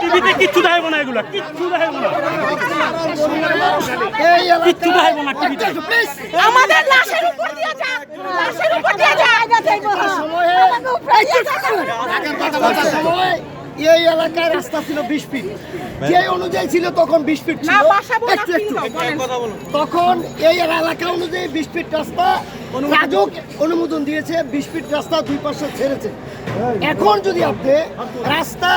টিভিতে কিচ্ছু দেখাবো না এগুলা কিচ্ছু দেখাবো না। এই কিচ্ছু দেখাবো না টিভিতে। আমাদের লাশের উপর দিয়ে যা লাশের উপর দিয়ে যা এই এলাকায় রাস্তা ছিল বিশ ফিট। যে অনুযায়ী ছিল তখন বিশ ফিট ছিল। একটু একটু। তখন এই এলাকা অনুযায়ী বিশ ফিট রাস্তা রাজুক অনুমোদন দিয়েছে বিশ ফিট রাস্তা দুই পাশে ছেড়েছে। এখন যদি আপনি রাস্তা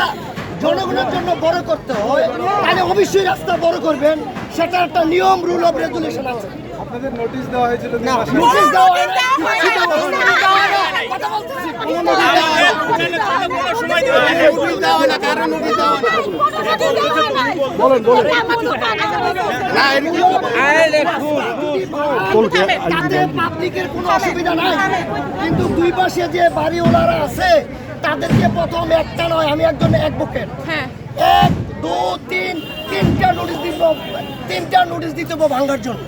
জনগণের জন্য বড় করতে হয় তাহলে অবশ্যই রাস্তা বড় করবেন। সেটা একটা নিয়ম রুল অফ রেগুলেশন আছে। আপনাদের নোটিশ দেওয়া হয়েছিল না নোটিশ দেওয়া পাবলিকের কোনো অসুবিধা নাই। কিন্তু দুই পাশে যে বাড়িওয়ালারা আছে তাদেরকে প্রথম একটা নয় আমি একজন অ্যাডভোকেট হ্যাঁ। এক দু তিন তিনটা নোটিশ দিব তিনটা নোটিশ দিতে হবে ভাঙার জন্য।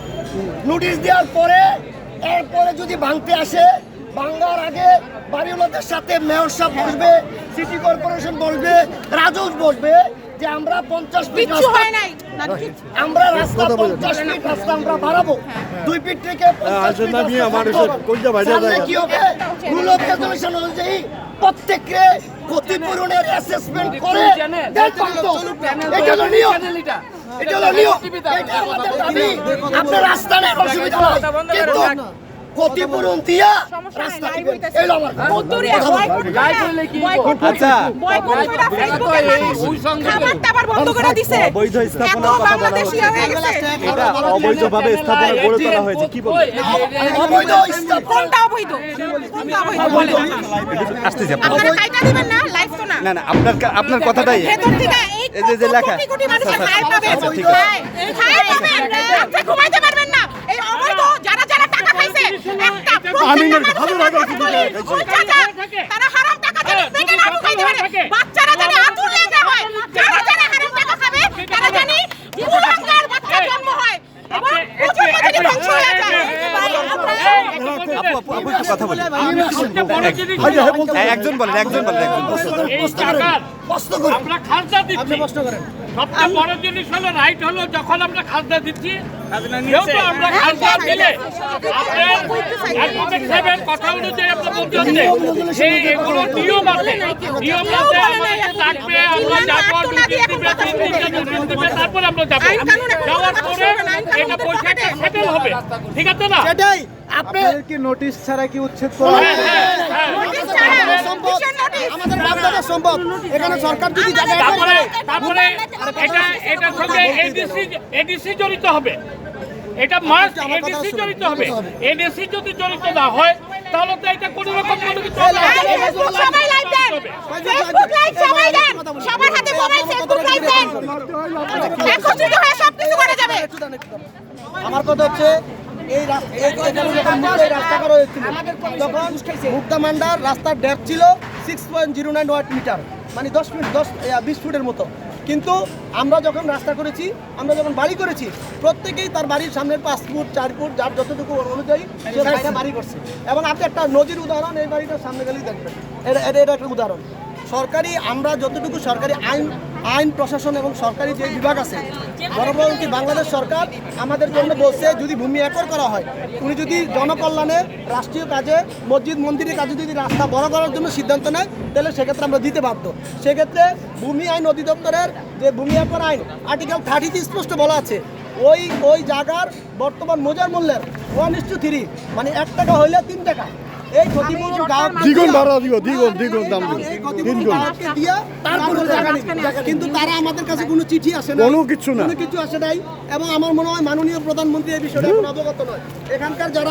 নোটিশ দেওয়ার পরে এরপরে যদি ভাঙতে আসে ভাঙার আগে বাড়িওয়ালাদের সাথে মেয়র সাহেব বসবে সিটি কর্পোরেশন বসবে রাজউস বসবে যে আমরা পঞ্চাশ ফিট হয় নাই। আমরা রাস্তা পঞ্চাশ ফিট রাস্তা আমরা বাড়াবো। দুই ফিট থেকে কি হবে? রুল অফ রেগুলেশন অনুযায়ী প্রত্যেককে ক্ষতিপূরণের অ্যাসেসমেন্ট করে। এটা হলো নিয়ম। এটা? হলো নিয়ম। এটা আমাদের দাবি। আপনার রাস্তা নেই অসুবিধা নাই। কিন্তু ক্ষতিপূরণ দিয়া রাস্তা এই আমার। আচ্ছা। বন্ধ করে দিছে। অবৈধ স্থাপনার এত কথা বলা বাংলাদেশি হয়ে গেছে। এটা অবৈধভাবে স্থাপনা গড়ে তোলা হয়েছে। কি অবৈধ কোনটা অবৈধ? আসতেছি আপনারা কাইটা দিবেন না না। না না আপনার আপনার কথাটাই। এই যে- লেখা। আচ্ছা, ঠিক আছে। খায় পাবেন রাতে ঘুমাইতে পারবেন না এই অবৈধ যারা যারা টাকা খাইছে একটা আমিনের প্রত্যেকটা হাজার হাজার কোটি টাকা খাইছে। ওই টাকা, তারা হারাম টাকা জানি পেটে না ঢুকাইতে পারে বাচ্চারা জানি আতুর লেগে হয় যারা যারা হারাম টাকা খাবে তারা জানি কুলাঙ্গার বাচ্চা জন্ম হয় এবং প্রজন্ম জানি ধ্বংস হয়ে যায় ভাই, আমরা- আপু আপু আপু একটু কথা হ্যাঁ, একজন বলেন একজন বলেন একজন আমরা খাজনা দিচ্ছি সবচেয়ে বড় জিনিস হলো রাইট হলো যখন আমরা খাজনা দিচ্ছি আমরা খাজনা দিলে আপনার কথা অনুযায়ী আমরা বলতে হচ্ছে যে এগুলো নিয়ম আছে নিয়ম আছে আমাদের ডাকবে আমরা যাব নোটিশ দিবে তিন দিনটা নোটিশ দিবে তারপর আমরা যাব যাওয়ার পরে এটা কোনো পয়সাটা সেটেল হবে ঠিক আছে না সেটাই আপনি আপনাদের কি নোটিশ ছাড়া কি উচ্ছেদ করা হ্যাঁ, হ্যাঁ, হ্যাঁ। আমাদের বাপদাদার সম্পদ এখানে সরকার যদি তারপরে তারপরে এটা এটার সঙ্গে এডিসি এডিসি জড়িত হবে। এটা মাস্ট এডিসি জড়িত হবে। এডিসি যদি জড়িত না হয় তাহলে তো এটা কোনো রকম কোনো কিছু হবে না। এই ফেসবুক সবাই লাইভ দেন। ফেসবুক লাইভ সবাই দেন। সবার হাতে মোবাইল ফেসবুক লাইভ দেন। একত্রিত হয়ে সব কিছু করা যাবে। আমার কথা হচ্ছে এই মুক্তা তখন মান্ডার রাস্তার ডেপথ ছিল six point zero nine watt meter মানে দশ মিনিট দশ বিশ ফুটের মতো। কিন্তু আমরা যখন রাস্তা করেছি আমরা যখন বাড়ি করেছি প্রত্যেকেই তার বাড়ির সামনে পাঁচ ফুট চার ফুট যার যতটুকু অনুযায়ী সে বাড়ি করছে। এবং আপনি একটা নজির উদাহরণ এই বাড়িটার সামনে গেলেই দেখবেন। এটা এটা একটা উদাহরণ। সরকারি আমরা যতটুকু সরকারি আইন আইন, প্রশাসন এবং সরকারি যে বিভাগ আছে গণপ্রজাতন্ত্রী বাংলাদেশ সরকার আমাদের জন্য বলছে, যদি ভূমি একর করা হয়, উনি যদি জনকল্যাণে, রাষ্ট্রীয় কাজে, মসজিদ, মন্দিরের কাজে যদি রাস্তা বড় করার জন্য সিদ্ধান্ত নেয়, তাহলে সেক্ষেত্রে আমরা দিতে বাধ্য। সেক্ষেত্রে ভূমি আইন অধিদপ্তরের যে ভূমি একর আইন আর্টিকেল থার্টিতে স্পষ্ট বলা আছে, ওই ওই জায়গার বর্তমান মজার মূল্যের ওয়ান ইস টু থ্রি মানে এক টাকা হইলে তিন টাকা। দ্বিগুণ ভাড়া দিব দ্বিগুণ দ্বিগুণ দাম দিব। নিবে। কিন্তু তারা আমাদের কাছে কোনো চিঠি আসে না কোনো কিছু না। কোনো কিছু আসে নাই এবং আমার মনে হয় মাননীয় প্রধানমন্ত্রী এই বিষয়ে অবগত নয়। এখানকার যারা